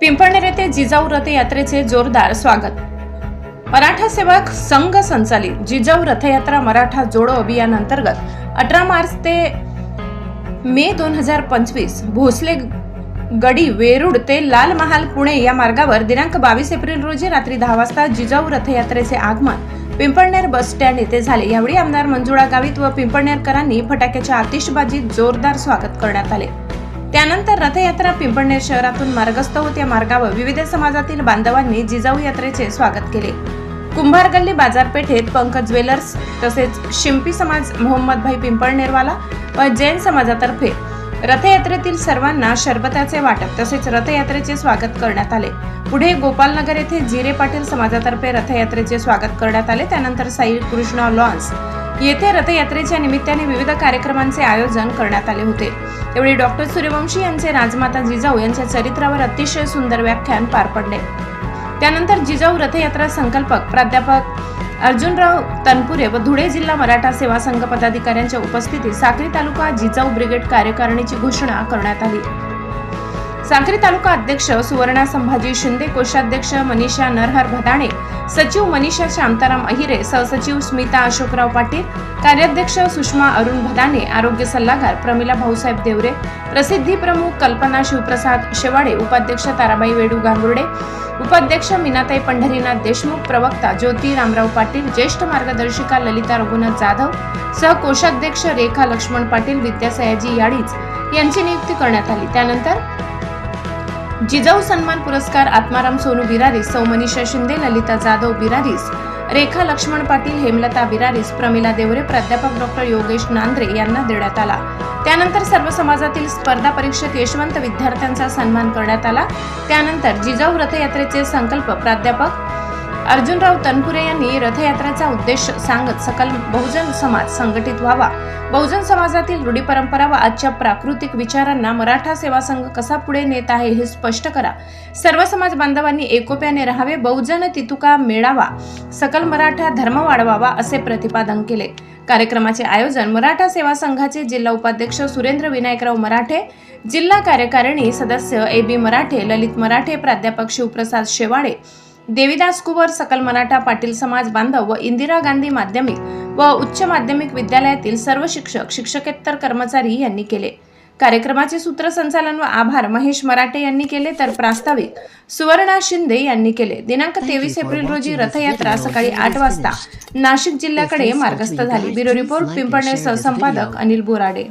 पिंपळनेर येथे जिजाऊ रथयात्रेचे जोरदार स्वागत. मराठा सेवक संघ संचालित जिजाऊ रथयात्रा मराठा जोडो अभियान अंतर्गत अठरा मार्च ते मे दोन हजार पंचवीस भोसले गडी वेरूड ते लाल महाल पुणे या मार्गावर दिनांक बावीस एप्रिल रोजी रात्री दहा वाजता जिजाऊ रथयात्रेचे आगमन पिंपळनेर बस स्टँड येथे झाले. यावेळी आमदार मंजुळा गावित व पिंपळनेरकरांनी फटाक्याच्या आतिषबाजीत जोरदार स्वागत करण्यात आले. त्यानंतर रथयात्रा पिंपळनेर शहरातून मार्गस्थ होत या मार्गावर विविध समाजातील बांधवांनी जिजाऊ यात्रेचे स्वागत केले. कुंभार गल्ली बाजारपेठेत पंकज ज्वेलर्स तसेच शिंपी समाज मोहम्मदभाई पिंपळनेरवाला व जैन समाजातर्फे रथयात्रेतील सर्वांना शरबताचे वाटप तसेच रथयात्रेचे स्वागत करण्यात आले. पुढे गोपालनगर येथे जिरे पाटील समाजातर्फे रथयात्रेचे स्वागत करण्यात आले. त्यानंतर साई कृष्णा लॉन्स येथे रथयात्रेच्या निमित्ताने विविध कार्यक्रमांचे आयोजन करण्यात आले होते. त्यावेळी डॉक्टर सूर्यवंशी यांचे राजमाता जिजाऊ यांच्या चरित्रावर अतिशय सुंदर व्याख्यान पार पडले. त्यानंतर जिजाऊ रथयात्रा संकल्पक प्राध्यापक अर्जुनराव तनपुरे व धुळे जिल्हा मराठा सेवा संघ पदाधिकाऱ्यांच्या उपस्थितीत साक्री तालुका जिजाऊ ब्रिगेड कार्यकारिणीची घोषणा करण्यात आली. साक्री तालुका अध्यक्ष सुवर्णा संभाजी शिंदे कोषाध्यक्ष मनीषा नरहर भदाणे सचिव मनीषा शांताराम अहिरे सहसचिव स्मिता अशोकराव पाटील कार्याध्यक्ष सुषमा अरुण भदाणे आरोग्य सल्लागार प्रमिला भाऊसाहेब देवरे प्रसिद्धी प्रमुख कल्पना शिवप्रसाद शेवाडे उपाध्यक्ष ताराबाई वेडू गांगुर्डे उपाध्यक्ष मीनाताई पंढरीनाथ देशमुख प्रवक्ता ज्योती रामराव पाटील ज्येष्ठ मार्गदर्शिका ललिता रघुनाथ जाधव सह कोषाध्यक्ष रेखा लक्ष्मण पाटील विद्या सयाजी याडीच यांची नियुक्ती करण्यात आली. त्यानंतर जिजाऊ सन्मान पुरस्कार आत्माराम सोनू बिरारीस सौ मनीषा शिंदे ललिता जाधव बिरारीस रेखा लक्ष्मण पाटील हेमलता बिरारीस प्रमिला देवरे प्राध्यापक डॉक्टर योगेश नांद्रे यांना देण्यात आला. त्यानंतर सर्व समाजातील स्पर्धा परीक्षक यशवंत विद्यार्थ्यांचा सन्मान करण्यात आला. त्यानंतर जिजाऊ रथयात्रेचे संकल्प प्राध्यापक अर्जुनराव तनपुरे यांनी रथयात्रेचा उद्देश सांगत सकल बहुजन समाज संघटित व्हावा. बहुजन समाजातील रूढी परंपरा व आजच्या प्राकृतिक विचारांना मराठा सेवा संघ कसा पुढे नेत आहे हे स्पष्ट करा. सर्व समाज बांधवांनी एकोप्याने राहावे बहुजन तितुका मेळावा. सकल मराठा धर्म वाढवावा असे प्रतिपादन केले. कार्यक्रमाचे आयोजन मराठा सेवा संघाचे जिल्हा उपाध्यक्ष सुरेंद्र विनायकराव मराठे जिल्हा कार्यकारिणी सदस्य ए बी मराठे ललित मराठे प्राध्यापक शिवप्रसाद शेवाळे देविदास कुवर सकल मराठा पाटील समाज बांधव व इंदिरा गांधी माध्यमिक व उच्च माध्यमिक विद्यालयातील सर्व शिक्षक शिक्षकेतर कर्मचारी यांनी केले. कार्यक्रमाचे सूत्रसंचालन व आभार महेश मराठे यांनी केले तर प्रास्ताविक सुवर्णा शिंदे यांनी केले. दिनांक तेवीस एप्रिल रोजी रथयात्रा सकाळी आठ वाजता नाशिक जिल्ह्याकडे मार्गस्थ झाली. ब्युरो रिपोर्ट पिंपळनेर सहसंपादक अनिल बोराडे.